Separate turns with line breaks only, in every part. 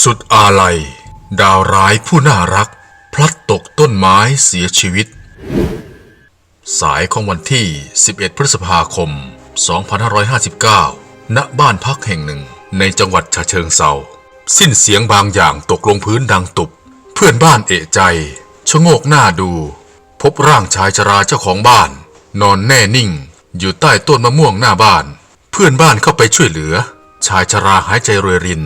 สุดอาลัย ดาวร้ายผู้น่ารัก พลัดตกต้นไม้เสียชีวิต สายของวันที่ 11 พฤษภาคม 2559 ณ บ้านพักแห่งหนึ่งในจังหวัดฉะเชิงเซา สิ้นเสียงบางอย่างตกลงพื้นดังตุบ เพื่อนบ้านเอะใจ ชะโงกหน้าดู พบร่างชายชราเจ้าของบ้าน นอนแน่นิ่ง อยู่ใต้ต้นมะม่วงหน้าบ้าน เพื่อนบ้านเข้าไปช่วยเหลือ ชายชราหายใจรวยริน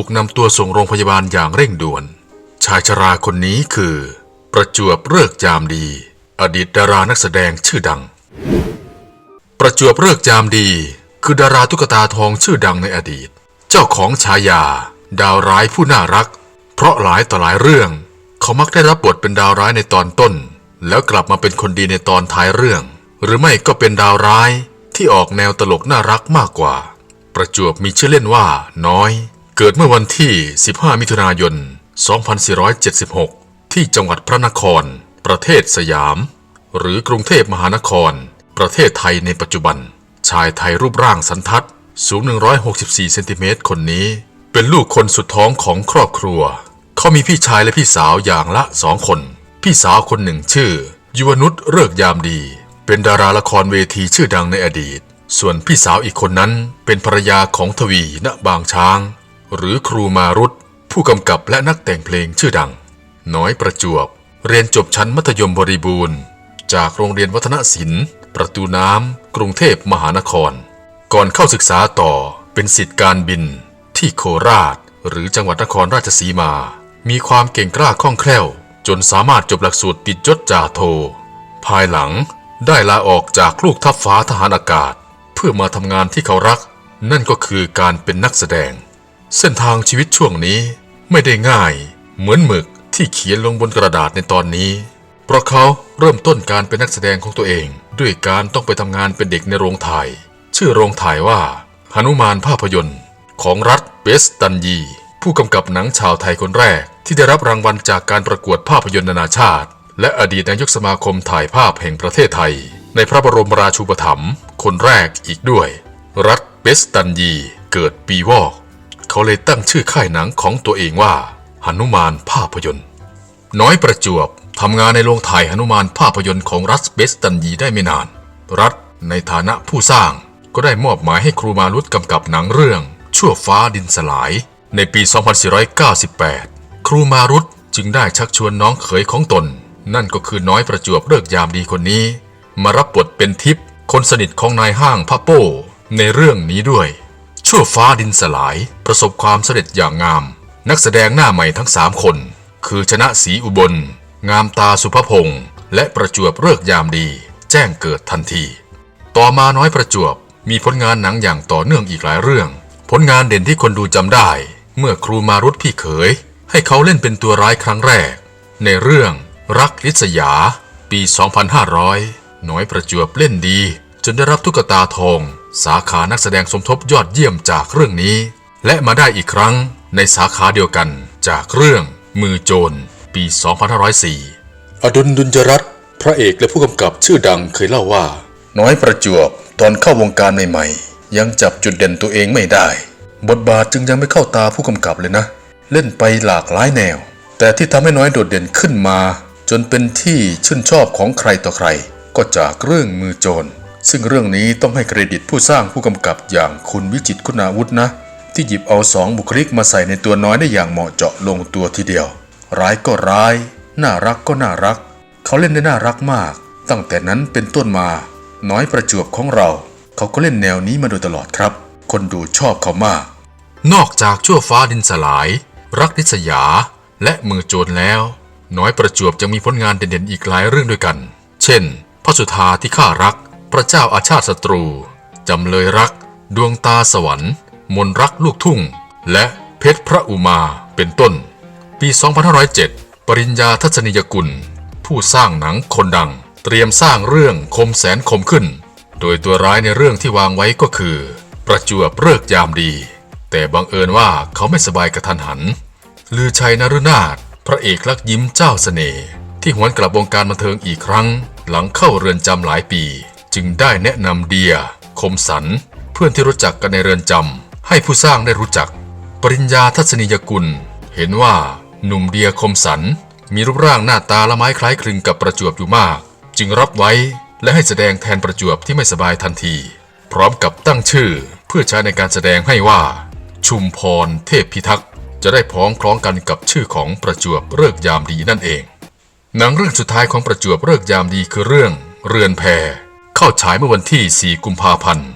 ถูกนำตัวส่งโรงพยาบาลอย่างเร่งด่วน ชายชราคนนี้คือ ประจวบเลิกยามดี อดีตดารานักแสดงชื่อดัง ประจวบเลิกยามดี คือดาราตุ๊กตาทองชื่อดังในอดีต เจ้าของฉายา ดาวร้ายผู้น่ารัก เพราะหลายต่อหลายเรื่อง เขามักได้รับบทเป็นดาวร้ายในตอนต้น แล้วกลับมาเป็นคนดีในตอนท้ายเรื่อง หรือไม่ก็เป็นดาวร้ายที่ออกแนวตลกน่ารักมากกว่า ประจวบมีชื่อเล่นว่าน้อย เกิดเมื่อวันที่ 15 มิถุนายน 2476 ที่จังหวัดพระนคร ประเทศสยาม หรือกรุงเทพมหานคร ประเทศไทยในปัจจุบัน ชายไทยรูปร่างสันทัด สูง 164 เซนติเมตรคนนี้ เป็นลูกคนสุดท้องของครอบครัว เขามีพี่ชายและพี่สาวอย่างละสองคน พี่สาวคนหนึ่งชื่อ ยุวนุชเลิกยามดี เป็นดาราละครเวทีชื่อดังในอดีต ส่วนพี่สาวอีกคนนั้นเป็นภรรยาของทวีณบางช้าง หรือครูมารุตผู้กำกับและนักแต่งเพลงชื่อดัง น้อยประจวบ เรียนจบชั้นมัธยมบริบูรณ์ จากโรงเรียนวัฒนศิลป์ ประตูน้ำกรุงเทพมหานคร ก่อนเข้าศึกษาต่อเป็นสิทธิการบิน ที่โคราช หรือจังหวัดนครราชสีมา มีความเก่งกล้าคล่องแคล่ว จนสามารถจบหลักสูตรติดยศจ่าโท ภายหลังได้ลาออกจากลูกทัพฟ้าทหารอากาศ เพื่อมาทำงานที่เขารัก นั่นก็คือการเป็นนักแสดง เส้นทางชีวิตช่วงนี้ไม่ได้ง่ายเหมือนหมึกที่เขียนลงบนกระดาษในตอนนี้ เพราะเขาเริ่มต้นการเป็นนักแสดงของตัวเอง ด้วยการต้องไปทำงานเป็นเด็กในโรงถ่าย ชื่อโรงถ่ายว่าหนุมานภาพยนตร์ ของรัฐเบสตันยี ผู้กำกับหนังชาวไทยคนแรก ที่ได้รับรางวัลจากการประกวดภาพยนตร์นานาชาติ และอดีตนายกสมาคมถ่ายภาพแห่งประเทศไทย ในพระบรมราชูปถัมภ์คนแรกอีกด้วย รัฐเบสตันยี เกิดปีวอก เขาเลยตั้งชื่อค่ายหนังของตัวเองว่าหนุมานภาพยนตร์ น้อยประจวบทำงานในโรงถ่ายหนุมานภาพยนตร์ของรัฐเบสตันยีได้ไม่นาน รัฐในฐานะผู้สร้างก็ได้มอบหมายให้ครูมารุตกำกับหนังเรื่อง ชั่วฟ้าดินสลาย ในปี 2498 ครูมารุตจึงได้ชักชวนน้องเขยของตน นั่นก็คือน้อยประจวบเลิกยามดีคนนี้ มารับบทเป็นทิพย์คนสนิทของนายห้างพระโป้ในเรื่องนี้ด้วย ชั่วฟ้าดินสลาย ประสบความสำเร็จอย่างงาม นักแสดงหน้าใหม่ทั้งสามคน คือชนะศรีอุบล งามตาสุภพงษ์และประจวบเลิกยามดี แจ้งเกิดทันที ต่อมาน้อยประจวบมีผลงานหนังอย่างต่อเนื่องอีกหลายเรื่อง ผลงานเด่นที่คนดูจำได้ เมื่อครูมารุตพี่เขย ให้เขาเล่นเป็นตัวร้ายครั้งแรก ในเรื่องรักลิษยา ปี 2500 น้อยประจวบเล่นดี จนได้รับตุ๊กตาทอง สาขานักแสดงสมทบยอดเยี่ยมจากเรื่องนี้ และมาได้อีกครั้งในสาขาเดียวกันจากเรื่องมือโจรปี 2504 อดุลดุลยรัตน์พระเอกและผู้กำกับชื่อดังเคยเล่าว่า น้อยประจวบตอนเข้าวงการใหม่ๆ ยังจับจุดเด่นตัวเองไม่ได้ บทบาทจึงยังไม่เข้าตาผู้กำกับเลยนะ เล่นไปหลากหลายแนว แต่ที่ทำให้น้อยโดดเด่นขึ้นมา จนเป็นที่ชื่นชอบของใครต่อใคร ก็จากเรื่องมือโจร ซึ่งเรื่องนี้ต้องให้เครดิตผู้สร้างผู้กำกับอย่างคุณวิจิตคุณาวุฒนะ ที่หยิบเอาสองบุคลิกมาใส่ในตัวน้อยได้อย่างเหมาะเจาะลงตัวทีเดียว ร้ายก็ร้าย น่ารักก็น่ารัก เขาเล่นได้น่ารักมาก ตั้งแต่นั้นเป็นต้นมา น้อยประจวบของเรา เขาก็เล่นแนวนี้มาโดยตลอดครับ คนดูชอบเขามาก นอกจากชั่วฟ้าดินสลาย รักนิสยา และมือโจรแล้ว น้อยประจวบจะมีผลงานเด่นๆอีกหลายเรื่องด้วยกัน เช่นพระสุธาที่ข้ารัก ระเจ้าอาชาติศัตรู จำเลยรัก ดวงตาสวรรค์ มนรักลูกทุ่ง และเพชรพระอุมาเป็นต้น ปี 2507 ปริญญาทัศนียกุล ผู้สร้างหนังคนดัง เตรียมสร้างเรื่องคมแสนคมขึ้น โดยตัวร้ายในเรื่องที่วางไว้ก็คือ ประจวบเลิกยามดี แต่บังเอิญว่าเขาไม่สบายกระทันหัน ลือชัยนรุนาถพระเอกลักยิ้มเจ้าเสน่ห์ที่หวนกลับวงการบันเทิงอีกครั้ง หลังเข้าเรือนจำหลายปี จึงได้แนะนำเดีย คมสัน เพื่อนที่รู้จักกันในเรือนจำให้ผู้สร้างได้รู้จัก ปริญญาทัศนียกุล เห็นว่าหนุ่มเดียคมสัน มีรูปร่างหน้าตาละไม้คล้ายคลึงกับประจวบอยู่มาก จึงรับไว้และให้แสดงแทนประจวบที่ไม่สบายทันที พร้อมกับตั้งชื่อเพื่อใช้ในการแสดงให้ว่า ชุมพรเทพพิทักษ์จะได้พ้องคล้องกันกับชื่อของประจวบเลิกยามดีนั่นเองหนังเรื่องสุดท้ายของประจวบเลิกยามดีคือเรื่อง เรือนแพ เข้าฉายเมื่อวันที่ 4 กุมภาพันธ์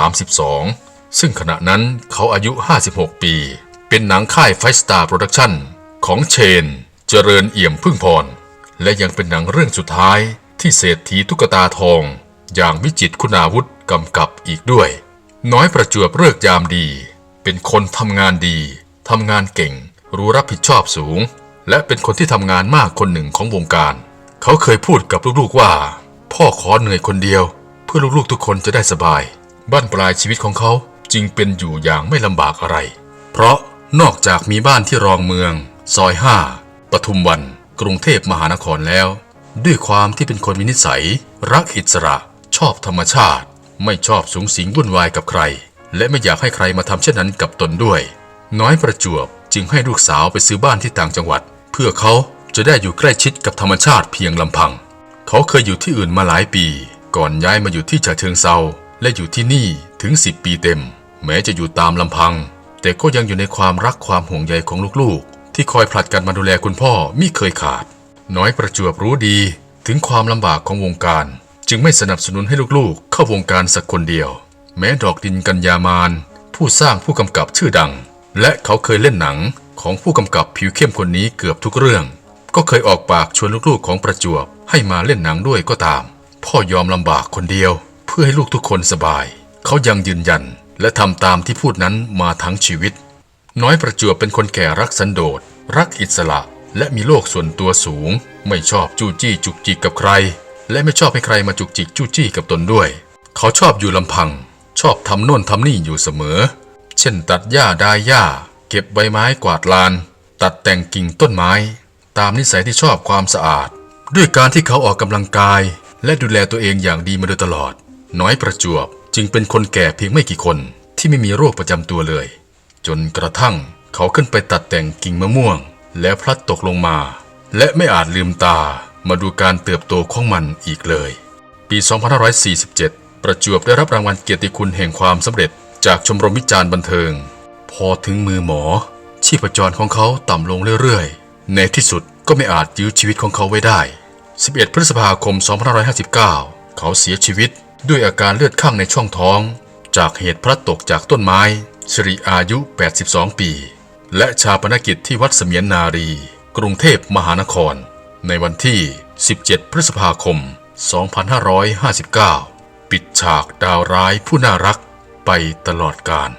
2532 ซึ่งขณะนั้นเขาอายุ 56 ปี เป็นหนังค่ายไฟสตาร์โปรดักชั่นของเชน เจริญเอี่ยมพึ่งพร และยังเป็นหนังเรื่องสุดท้ายที่เศรษฐีตุ๊กตาทอง อย่างวิจิตคุณาวุธกำกับอีกด้วย น้อยประจวบเลิกยามดี เป็นคนทำงานดีทำงานเก่ง รู้รับผิดชอบสูง และเป็นคนที่ทำงานมากคนหนึ่งของวงการ เขาเคยพูดกับลูกๆว่า พ่อขอเหนื่อยคนเดียว เพื่อลูกๆทุกคนจะได้สบาย บ้านปลายชีวิตของเขาจึงเป็นอยู่อย่างไม่ลำบากอะไร เพราะนอกจากมีบ้านที่รองเมือง ซอยห้าปทุมวัน กรุงเทพมหานครแล้ว ด้วยความที่เป็นคนมีนิสัย รักอิสระ ชอบธรรมชาติ ไม่ชอบสูงสิงวุ่นวายกับใคร และไม่อยากให้ใครมาทำเช่นนั้นกับตนด้วย น้อยประจวบจึงให้ลูกสาวไปซื้อบ้านที่ต่างจังหวัด เพื่อเขาจะได้อยู่ใกล้ชิดกับธรรมชาติเพียงลำพัง เขาเคยอยู่ที่อื่นมาหลายปี ก่อนย้ายมาอยู่ที่ฉะเชิงเซาและอยู่ที่นี่ถึง 10 ปีเต็ม แม้จะอยู่ตามลำพัง แต่ก็ยังอยู่ในความรักความห่วงใยของลูกๆ ที่คอยผลัดกันมาดูแลคุณพ่อมิเคยขาด น้อยประจวบรู้ดีถึงความลำบากของวงการ จึงไม่สนับสนุนให้ลูกๆ เข้าวงการสักคนเดียว แม้ดอกดินกัญญามานผู้สร้างผู้กำกับชื่อดัง และเขาเคยเล่นหนังของผู้กำกับผิวเข้มคนนี้เกือบทุกเรื่อง ก็เคยออกปากชวนลูกๆของประจวบให้มาเล่นหนังด้วยก็ตาม พ่อยอมลำบากคนเดียว เพื่อให้ลูกทุกคนสบาย เขายังยืนยัน และทำตามที่พูดนั้นมาทั้งชีวิต น้อยประจวบเป็นคนแก่รักสันโดษ รักอิสระ และมีโลกส่วนตัวสูง ไม่ชอบจู้จี้จุกจิกกับใคร และไม่ชอบให้ใครมาจุกจิกจู้จี้กับตนด้วย เขาชอบอยู่ลำพัง ชอบทำโน่นทำนี่อยู่เสมอ เช่น ตัดหญ้าดายหญ้า เก็บใบไม้กวาดลาน ตัดแต่งกิ่งต้นไม้ ตามนิสัยที่ชอบความสะอาด ด้วยการที่เขาออกกำลังกาย และดูแลตัวเองอย่างดีมาโดยตลอด น้อยประจวบจึงเป็นคนแก่เพียงไม่กี่คนที่ไม่มีโรคประจำตัวเลย จนกระทั่งเขาขึ้นไปตัดแต่งกิ่งมะม่วง แล้วพลัดตกลงมา และไม่อาจลืมตามาดูการเติบโตของมันอีกเลย ปี 2547 ประจวบได้รับรางวัลเกียรติคุณแห่งความสำเร็จจากชมรมวิจารณ์บันเทิง พอถึงมือหมอชีพจรของเขาต่ำลงเรื่อยๆ ในที่สุดก็ไม่อาจยื้อชีวิตของเขาไว้ได้ 11 พฤษภาคม 2559 เขาเสียชีวิตด้วยอาการเลือดข้างในช่องท้อง จากเหตุพลัดตกจากต้นไม้สิริอายุ 82 ปี และชาปนกิจที่วัดเสมียนนารี กรุงเทพมหานคร ในวันที่ 17 พฤษภาคม 2559 ปิดฉากดาวร้ายผู้น่ารักไปตลอดกาล